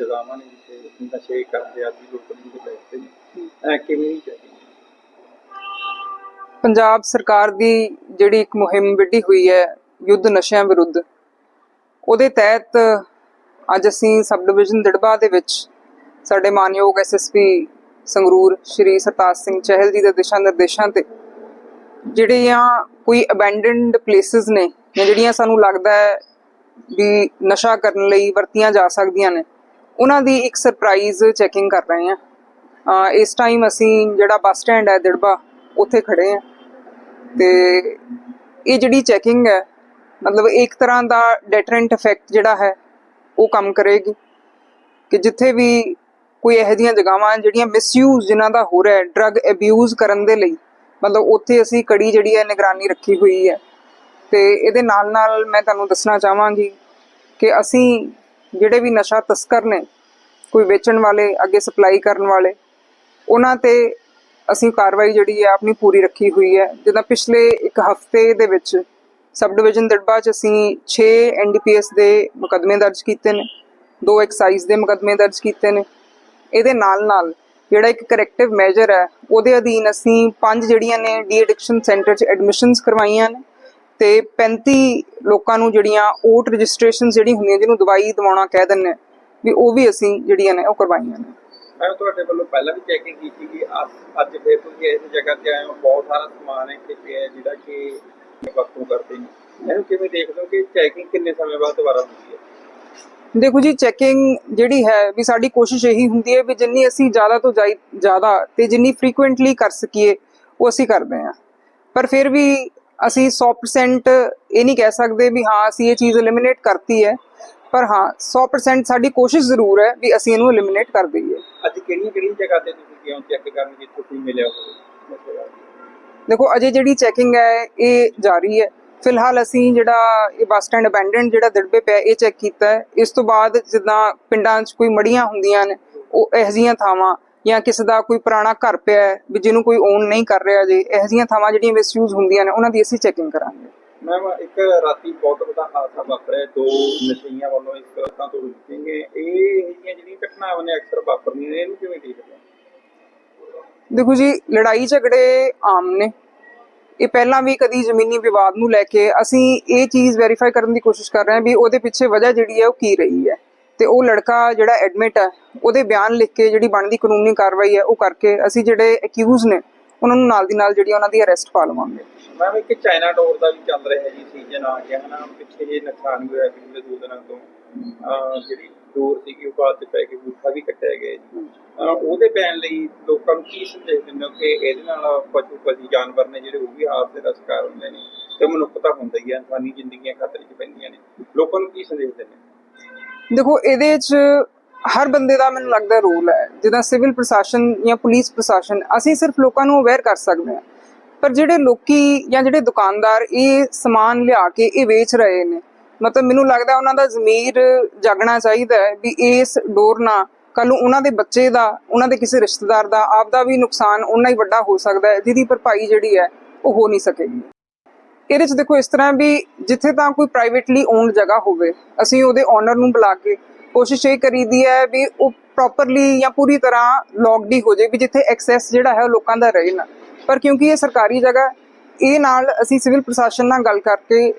ਨਸ਼ੇ ਕਰਦੇ ਆਦੀ ਲੁੱਟਣ ਦੇ ਬੈਠਦੇ ਨੇ। ਐ ਕਿਵੇਂ ਨਹੀਂ ਚਾਹੀਦੀ ਪੰਜਾਬ ਸਰਕਾਰ ਦੀ ਜਿਹੜੀ ਇੱਕ ਮੁਹਿੰਮ ਵਿੱਢੀ ਹੋਈ ਹੈ ਯੁੱਧ ਨਸ਼ਿਆਂ ਵਿਰੁੱਧ ਉਹਦੇ ਤਹਿਤ ਅੱਜ ਅਸੀਂ ਸਬ ਡਿਵੀਜ਼ਨ ਦਿੜਬਾ ਦੇ ਵਿੱਚ ਸਾਡੇ ਮਾਨਯੋਗ ਐਸਐਸਪੀ ਸੰਗਰੂਰ ਸ਼੍ਰੀ ਸਰਤਾਜ ਸਿੰਘ ਚਹਿਲ ਜੀ ਦੇ ਦਿਸ਼ਾ ਨਿਰਦੇਸ਼ਾਂ ਤੇ ਜਿਹੜੀਆਂ ਕੋਈ ਅਬੈਂਡਨਡ ਪਲੇਸਿਸ ਨੇ ਜਿਹੜੀਆਂ ਸਾਨੂੰ ਲੱਗਦਾ ਹੈ ਵੀ ਨਸ਼ਾ ਕਰਨ ਲਈ ਵਰਤੀਆਂ ਜਾ ਸਕਦੀਆਂ ਨੇ ਉਹਨਾਂ ਦੀ ਇੱਕ ਸਰਪ੍ਰਾਈਜ਼ ਚੈਕਿੰਗ ਕਰ ਰਹੇ ਹਾਂ। ਇਸ ਟਾਈਮ ਅਸੀਂ ਜਿਹੜਾ ਬੱਸ ਸਟੈਂਡ ਹੈ ਦਿੜਬਾ, ਉੱਥੇ ਖੜੇ ਹਾਂ। ਤੇ ਇਹ ਜਿਹੜੀ ਚੈਕਿੰਗ ਹੈ, ਮਤਲਬ ਇੱਕ ਤਰ੍ਹਾਂ ਦਾ ਡੈਟਰੈਂਟ ਇਫੈਕਟ ਜਿਹੜਾ ਹੈ, ਉਹ ਕੰਮ ਕਰੇਗੀ। ਕਿ ਜਿੱਥੇ ਵੀ ਕੋਈ ਇਹੋ ਜਿਹੀਆਂ ਜਗ੍ਹਾਵਾਂ, ਜਿਹੜੀਆਂ ਮਿਸਯੂਜ਼ ਜਿਨ੍ਹਾਂ ਦਾ ਹੋ ਰਿਹਾ ਹੈ ਡਰੱਗ ਅਬਿਊਜ਼ ਕਰਨ ਦੇ ਲਈ, ਮਤਲਬ ਉੱਥੇ ਅਸੀਂ ਕੜੀ ਜਿਹੜੀ ਹੈ ਨਿਗਰਾਨੀ ਰੱਖੀ ਹੋਈ ਹੈ। ਤੇ ਇਹਦੇ ਨਾਲ ਨਾਲ ਮੈਂ ਤੁਹਾਨੂੰ ਦੱਸਣਾ ਚਾਹਾਂਗੀ ਕਿ ਅਸੀਂ ਜਿਹੜੇ ਵੀ ਨਸ਼ਾ ਤਸਕਰ ਨੇ, ਕੋਈ ਵੇਚਣ ਵਾਲੇ, ਅੱਗੇ ਸਪਲਾਈ ਕਰਨ ਵਾਲੇ, ਉਹਨਾਂ ਤੇ ਅਸੀਂ ਕਾਰਵਾਈ ਜਿਹੜੀ ਹੈ ਆਪਣੀ ਪੂਰੀ ਰੱਖੀ ਹੋਈ ਹੈ। ਜਿੱਦਾਂ ਪਿਛਲੇ ਇੱਕ ਹਫ਼ਤੇ ਦੇ ਵਿੱਚ ਸਬ ਡਿਵੀਜ਼ਨ ਦੜਬਾ ਚ ਅਸੀਂ 6 ਐਨਡੀਪੀਐਸ ਦੇ ਮੁਕੱਦਮੇ ਦਰਜ ਕੀਤੇ ਨੇ, ਦੋ ਐਕਸਾਈਜ਼ ਦੇ ਮੁਕੱਦਮੇ ਦਰਜ ਕੀਤੇ ਨੇ। ਇਹਦੇ ਨਾਲ ਨਾਲ ਜਿਹੜਾ ਇੱਕ ਕਰੈਕਟਿਵ ਮੈਜਰ ਹੈ, ਉਹਦੇ ਅਧੀਨ ਅਸੀਂ ਪੰਜ ਜਿਹੜੀਆਂ ਨੇ ਡੀ ਐਡਿਕਸ਼ਨ ਸੈਂਟਰ 'ਚ ਐਡਮਿਸ਼ਨਸ ਕਰਵਾਈਆਂ ਨੇ। ਤੇ 35 ਲੋਕਾਂ ਨੂੰ ਜਿਹੜੀਆਂ ਓਟ ਰਜਿਸਟ੍ਰੇਸ਼ਨ ਜਿਹੜੀ ਹੁੰਦੀਆਂ ਜਿਹਨੂੰ ਦਵਾਈ ਦਵਾਉਣਾ ਕਹਿ ਆ, ਵੀ ਉਹ ਵੀ ਅਸੀਂ ਜਿਹੜੀਆਂ ਨੇ ਉਹ ਕਰਵਾਈਆਂ ਨੇ। ਮੈਂ ਤੁਹਾਡੇ ਵੱਲੋਂ ਪਹਿਲਾਂ ਵੀ ਚੈਕਿੰਗ ਕੀਤੀ ਕਿ ਅੱਜ- ਅੱਜ ਫੇਰ ਤੁਸੀਂ ਇਸ ਜਗ੍ਹਾ ਤੇ ਆਏ ਹੋ ਬਹੁਤ ਸਾਰਾ ਸਮਾਨ ਹੈ ਇੱਥੇ ਪਿਆ ਹੈ ਜਿਹੜਾ ਕਿ ਵਰਤੋਂ ਕਰਦੇ ਨੇ। ਇਹਨੂੰ ਕਿਵੇਂ ਦੇਖਦੇ ਹੋ ਕਿ ਚੈਕਿੰਗ ਕਿੰਨੇ ਸਮੇਂ ਬਾਅਦ ਦੁਬਾਰਾ ਹੁੰਦੀ ਹੈ? ਦੇਖੋ ਜੀ ਚੈਕਿੰਗ ਜਿਹੜੀ ਹੈ ਵੀ ਸਾਡੀ ਕੋਸ਼ਿਸ਼ ਇਹੀ ਹੁੰਦੀ ਹੈ ਵੀ ਜਿੰਨੀ ਅਸੀਂ ਜ਼ਿਆਦਾ ਤੋਂ ਜ਼ਿਆਦਾ ਤੇ ਜਿੰਨੀ ਫ੍ਰੀਕੁਐਂਟਲੀ ਕਰ ਸਕੀਏ ਉਹ ਅਸੀਂ ਕਰਦੇ ਹਾਂ। ਪਰ ਫਿਰ ਵੀ ਅਸੀਂ 100% ਇਹ ਨਹੀਂ ਕਹਿ ਸਕਦੇ ਵੀ ਹਾਂ ਅਸੀਂ ਇਹ ਚੀਜ਼ ਐਲੀਮੀਨੇਟ ਕਰਤੀ ਹੈ ਪਰ ਹਾਂ 100% ਸਾਡੀ ਕੋਸ਼ਿਸ਼ ਜ਼ਰੂਰ ਹੈ ਵੀ ਅਸੀਂ ਇਹਨੂੰ ਐਲੀਮੀਨੇਟ ਕਰ ਦਈਏ। ਅੱਜ ਕਿਹੜੀਆਂ ਕਿਹੜੀਆਂ ਜਗ੍ਹਾ ਤੇ ਤੁਸੀਂ ਗਏ ਹੋ ਚੈੱਕ ਕਰਨ ਜਿੱਥੇ ਤੁਸੀਂ ਮਿਲਿਆ ਹੋਵੇ? ਦੇਖੋ ਅਜੇ ਜਿਹੜੀ ਚੈਕਿੰਗ ਹੈ ਇਹ ਜਾਰੀ ਹੈ। ਫਿਲਹਾਲ ਅਸੀਂ ਜਿਹੜਾ ਇਹ ਬੱਸ ਸਟੈਂਡ ਅਬੈਂਡਨਡ ਜਿਹੜਾ ਦਿੜਬੇ ਪਿਆ ਇਹ ਚੈੱਕ ਕੀਤਾ ਹੈ। ਇਸ ਤੋਂ ਬਾਅਦ ਜਿੱਦਾਂ ਪਿੰਡਾਂ 'ਚ ਕੋਈ ਮੜੀਆਂ ਹੁੰਦੀਆਂ ਨੇ ਉਹ ਇਹੋ ਜਿਹੀਆਂ ਥਾਵਾਂ ਜਾਂ ਕਿਸੇ ਦਾ ਕੋਈ ਪੁਰਾਣਾ ਘਰ ਪਿਆ ਹੈ ਵੀ ਜਿਹਨੂੰ ਕੋਈ ਓਨ ਨਹੀਂ ਕਰ ਰਿਹਾ ਜੇ ਇਹੋ ਜਿਹੀਆਂ ਥਾਵਾਂ ਜਿਹੜੀਆਂ ਮਿਸਯੂਜ਼ ਹੁੰਦੀਆਂ ਨੇ ਉਹਨਾਂ ਦੀ ਅਸੀਂ ਚੈਕਿੰਗ ਕਰਾਂਗੇ। ਮੈਮ ਇੱਕ ਰਾਤੀ ਬਹੁਤ ਵੱਡਾ ਹਾਦਸਾ ਵਾਪਰਿਆ ਦੋ ਨਸ਼ਈਆਂ ਵੱਲੋਂ ਇੱਕ ਤਾਂ ਤੋਂ ਰੁਕੇਂਗੇ। ਇਹ ਜਿਹੜੀਆਂ ਘਟਨਾਵਾਂ ਨੇ ਅਕਸਰ ਵਾਪਰਦੀਆਂ ਨੇ ਇਹਨੂੰ ਕਿਵੇਂ ਦੇਖਦੇ ਦੇਖੋ ਜੀ ਲੜਾਈ ਝਗੜੇ ਆਮ ਨੇ। ਇਹ ਪਹਿਲਾਂ ਵੀ ਕਦੀ ਜ਼ਮੀਨੀ ਵਿਵਾਦ ਨੂੰ ਲੈ ਕੇ ਅਸੀਂ ਇਹ ਚੀਜ਼ ਵੈਰੀਫਾਈ ਕਰਨ ਦੀ ਕੋਸ਼ਿਸ਼ ਕਰ ਰਹੇ ਹਾਂ ਵੀ ਉਹਦੇ ਪਿੱਛੇ ਵਜ੍ਹਾ ਜਿਹੜੀ ਹੈ ਉਹ ਕੀ ਰਹੀ ਹੈ। ਤੇ ਉਹ ਲੜਕਾ ਜਿਹੜਾ ਐਡਮਿਟ ਹੈ, ਉਹਦੇ ਬਿਆਨ ਲਿਖ ਕੇ ਜਿਹੜੀ ਬਣਦੀ ਕਾਨੂੰਨੀ ਕਾਰਵਾਈ ਹੈ, ਉਹ ਕਰਕੇ ਅਸੀਂ ਜਿਹੜੇ ਅਕਿਊਜ਼ ਨੇ, ਉਹਨਾਂ ਨੂੰ ਨਾਲ ਦੀ ਨਾਲ ਜਿਹੜੀ ਉਹਨਾਂ ਦੀ ਅਰੈਸਟ ਪਾ ਲਵਾਂਗੇ। ਮੈਮ ਇੱਕ ਚਾਈਨਾ ਡੋਰ ਦਾ ਵੀ ਚੱਲ ਰਿਹਾ ਜੀ ਸੀਜ਼ਨ ਆ ਗਿਆ ਹਨਾ ਪਿੱਛੇ ਜੇ ਨੁਕਸਾਨ ਹੋਇਆ ਪਿਛਲੇ ਦੋ ਦਿਨਾਂ ਤੋਂ। ਜਿਹੜੀ ਡੋਰ ਸੀਗੀ, ਉਹ ਬਾਅਦ ਚ ਪੈ ਕੇ ਗੁੱਠਾ ਵੀ ਕੱਟਿਆ ਗਿਆ ਜੀ। ਉਹਦੇ ਬੈਨ ਲਈ ਲੋਕਾਂ ਨੂੰ ਕੀ ਸੰਦੇਸ਼ ਦਿੰਦੇ ਹੋ ਕਿ ਇਹਦੇ ਨਾਲ ਪਸ਼ੂ ਪਸ਼ੀ ਜਾਨਵਰ ਨੇ ਜਿਹੜੇ, ਉਹ ਵੀ ਹਾਦਸੇ ਦਾ ਸ਼ਿਕਾਰ ਹੁੰਦੇ ਨੇ, ਤੇ ਮਨੁੱਖਤਾ ਹੁੰਦਾ ਹੀ ਹੈ ਇਨਸਾਨੀ ਜ਼ਿੰਦਗੀਆਂ ਖਤਰੇ 'ਚ ਪੈਂਦੀਆਂ ਨੇ। ਲੋਕਾਂ ਨੂੰ ਕੀ ਸੰਦੇਸ਼ ਦਿੰਦੇ ਦੇਖੋ, ਇਹਦੇ 'ਚ ਹਰ ਬੰਦੇ ਦਾ ਮੈਨੂੰ ਲੱਗਦਾ ਰੋਲ ਹੈ। ਜਿੱਦਾਂ ਸਿਵਲ ਪ੍ਰਸ਼ਾਸਨ ਜਾਂ ਪੁਲਿਸ ਪ੍ਰਸ਼ਾਸਨ, ਅਸੀਂ ਸਿਰਫ ਲੋਕਾਂ ਨੂੰ ਅਵੇਅਰ ਕਰ ਸਕਦੇ ਹਾਂ। ਪਰ ਜਿਹੜੇ ਲੋਕੀ ਜਾਂ ਜਿਹੜੇ ਦੁਕਾਨਦਾਰ ਇਹ ਸਮਾਨ ਲਿਆ ਕੇ ਇਹ ਵੇਚ ਰਹੇ ਨੇ, ਮਤਲਬ ਮੈਨੂੰ ਲੱਗਦਾ ਉਹਨਾਂ ਦਾ ਜ਼ਮੀਰ ਜਾਗਣਾ ਚਾਹੀਦਾ ਹੈ ਵੀ ਇਸ ਡੋਰ ਨਾਲ ਕੱਲ ਨੂੰ ਉਹਨਾਂ ਦੇ ਬੱਚੇ ਦਾ, ਉਹਨਾਂ ਦੇ ਕਿਸੇ ਰਿਸ਼ਤੇਦਾਰ ਦਾ ਆਪ ਦਾ ਵੀ ਨੁਕਸਾਨ ਉਨਾ ਹੀ ਵੱਡਾ ਹੋ ਸਕਦਾ ਹੈ, ਜਿਹਦੀ ਭਰਪਾਈ ਜਿਹੜੀ ਹੈ ਉਹ ਹੋ ਨਹੀਂ ਸਕੇਗੀ। ਇਹਦੇ ਚ ਦੇਖੋ ਇਸ ਤਰ੍ਹਾਂ ਵੀ ਜਿੱਥੇ ਤਾਂ ਕੋਈ ਪ੍ਰਾਈਵੇਟਲੀ ਓਨਡ ਜਗ੍ਹਾ ਹੋਵੇ, ਅਸੀਂ ਉਹਦੇ ਓਨਰ ਨੂੰ ਬੁਲਾ ਕੇ ਕੋਸ਼ਿਸ਼ ਇਹ ਕਰੀਦੀ ਹੈ ਵੀ ਉਹ ਪ੍ਰੋਪਰਲੀ ਜਾਂ ਪੂਰੀ ਤਰ੍ਹਾਂ ਲੌਕਡ ਹੀ ਹੋ ਜਾਏ ਵੀ ਜਿੱਥੇ ਐਕਸੈਸ ਜਿਹੜਾ ਹੈ ਉਹ ਲੋਕਾਂ ਦਾ ਰਹੇ ਨਾ। ਪਰ ਕਿਉਂਕਿ ਇਹ ਸਰਕਾਰੀ ਜਗ੍ਹਾ, ਇਹ ਨਾਲ ਅਸੀਂ ਸਿਵਲ ਪ੍ਰਸ਼ਾਸਨ ਨਾਲ ਗੱਲ ਕਰਕੇ